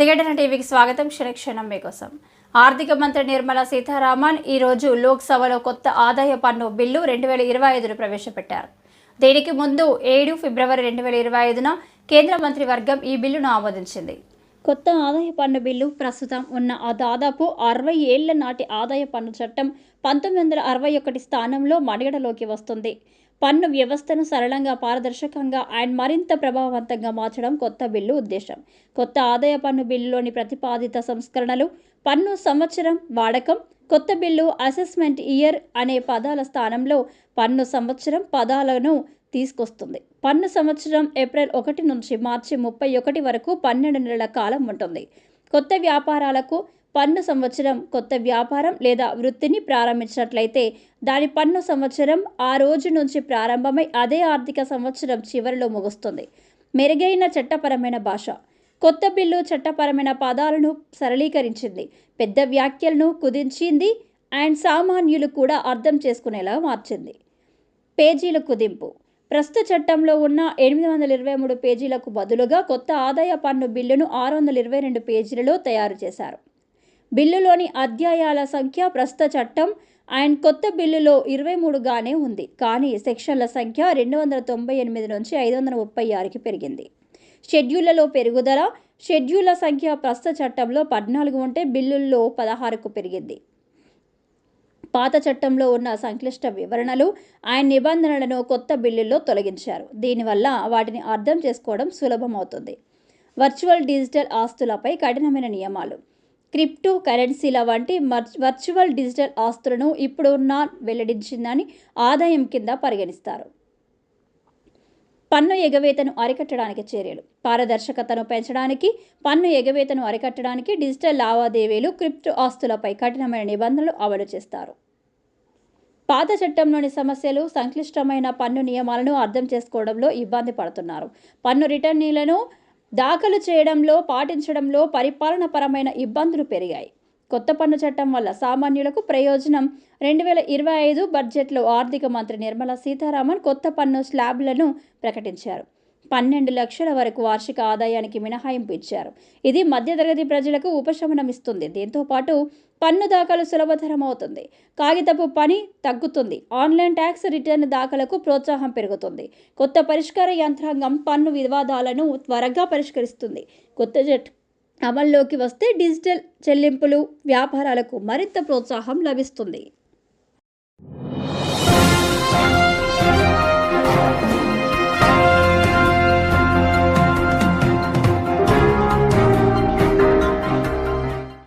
ప్రతిఘటన టీవీకి స్వాగతం. క్షణక్షణం మీకోసం. ఆర్థిక మంత్రి నిర్మలా సీతారామన్ ఈరోజు లోక్సభలో కొత్త ఆదాయ పన్ను బిల్లు రెండు వేల ఇరవై ఐదును ప్రవేశపెట్టారు. దీనికి ముందు ఏడు ఫిబ్రవరి రెండు వేల ఇరవై ఐదున కేంద్ర మంత్రివర్గం ఈ బిల్లును ఆమోదించింది. కొత్త ఆదాయ పన్ను బిల్లు ప్రస్తుతం ఉన్న దాదాపు అరవై ఏళ్ళ నాటి ఆదాయ పన్ను చట్టం పంతొమ్మిది వందల అరవై ఒకటి స్థానంలో మనుగడలోకి వస్తుంది. పన్ను వ్యవస్థను సరళంగా పారదర్శకంగా అండ్ మరింత ప్రభావవంతంగా మార్చడం కొత్త బిల్లు ఉద్దేశం. కొత్త ఆదాయ పన్ను బిల్లులోని ప్రతిపాదిత సంస్కరణలు పన్ను సంవత్సరం వాడకం కొత్త బిల్లు అసెస్మెంట్ ఇయర్ అనే పదాల స్థానంలో పన్ను సంవత్సరం పదాలను తీసుకొస్తుంది. పన్ను సంవత్సరం ఏప్రిల్ ఒకటి నుంచి మార్చి ముప్పై ఒకటి వరకు పన్నెండు నెలల కాలం ఉంటుంది. కొత్త వ్యాపారాలకు పన్ను సంవత్సరం కొత్త వ్యాపారం లేదా వృత్తిని ప్రారంభించినట్లయితే దాని పన్ను సంవత్సరం ఆ రోజు నుంచి ప్రారంభమై అదే ఆర్థిక సంవత్సరం చివరిలో ముగుస్తుంది. మెరుగైన చట్టపరమైన భాష. కొత్త బిల్లు చట్టపరమైన పదాలను సరళీకరించింది. పెద్ద వ్యాఖ్యలను కుదించింది అండ్ సామాన్యులు కూడా అర్థం చేసుకునేలా మార్చింది. పేజీల కుదింపు. ప్రస్తుత చట్టంలో ఉన్న ఎనిమిది వందల ఇరవై మూడు పేజీలకు బదులుగా కొత్త ఆదాయ పన్ను బిల్లును ఆరు వందల ఇరవై రెండు పేజీలలో తయారు చేశారు. బిల్లులోని అధ్యాయాల సంఖ్య ప్రస్తుత చట్టం అండ్ కొత్త బిల్లులో ఇరవై మూడుగానే ఉంది. కానీ సెక్షన్ల సంఖ్య రెండు వందల తొంభై ఎనిమిది నుంచి ఐదు వందల ముప్పై ఆరుకి పెరిగింది. షెడ్యూళ్ళలో పెరుగుదల షెడ్యూళ్ళ సంఖ్య ప్రస్తుత చట్టంలో పద్నాలుగు ఉంటే బిల్లుల్లో పదహారుకు పెరిగింది. పాత చట్టంలో ఉన్న సంక్లిష్ట వివరణలు ఆయన నిబంధనలను కొత్త బిల్లుల్లో తొలగించారు. దీనివల్ల వాటిని అర్థం చేసుకోవడం సులభమవుతుంది. వర్చువల్ డిజిటల్ ఆస్తులపై కఠినమైన నియమాలు. క్రిప్టో కరెన్సీల వంటి మర్- వర్చువల్ డిజిటల్ ఆస్తులను ఇప్పుడు నా వెల్లడించిందని ఆదాయం కింద పరిగణిస్తారు. పన్ను ఎగవేతను అరికట్టడానికి చర్యలు. పారదర్శకతను పెంచడానికి పన్ను ఎగవేతను అరికట్టడానికి డిజిటల్ లావాదేవీలు క్రిప్టో ఆస్తులపై కఠినమైన నిబంధనలు అమలు చేస్తారు. పాత చట్టంలోని సమస్యలు సంక్లిష్టమైన పన్ను నియమాలను అర్థం చేసుకోవడంలో ఇబ్బంది పడుతున్నారు. పన్ను రిటర్నీలను దాఖలు చేయడంలో పాటించడంలో పరిపాలనపరమైన ఇబ్బందులు పెరిగాయి. కొత్త పన్ను చట్టం వల్ల సామాన్యులకు ప్రయోజనం రెండు వేల ఇరవై ఐదు బడ్జెట్లో ఆర్థిక మంత్రి నిర్మలా సీతారామన్ కొత్త పన్ను స్లాబ్లను ప్రకటించారు. పన్నెండు లక్షల వరకు వార్షిక ఆదాయానికి మినహాయింపు ఇచ్చారు. ఇది మధ్యతరగతి ప్రజలకు ఉపశమనం ఇస్తుంది దీంతోపాటు పన్ను దాఖలు సులభతరం అవుతుంది కాగితపు పని తగ్గుతుంది. ఆన్లైన్ ట్యాక్స్ రిటర్న్ దాఖలకు ప్రోత్సాహం పెరుగుతుంది. కొత్త పరిష్కార యంత్రాంగం పన్ను వివాదాలను త్వరగా పరిష్కరిస్తుంది. కొత్త జట్ అమల్లోకి వస్తే డిజిటల్ చెల్లింపులు వ్యాపారాలకు మరింత ప్రోత్సాహం లభిస్తుంది.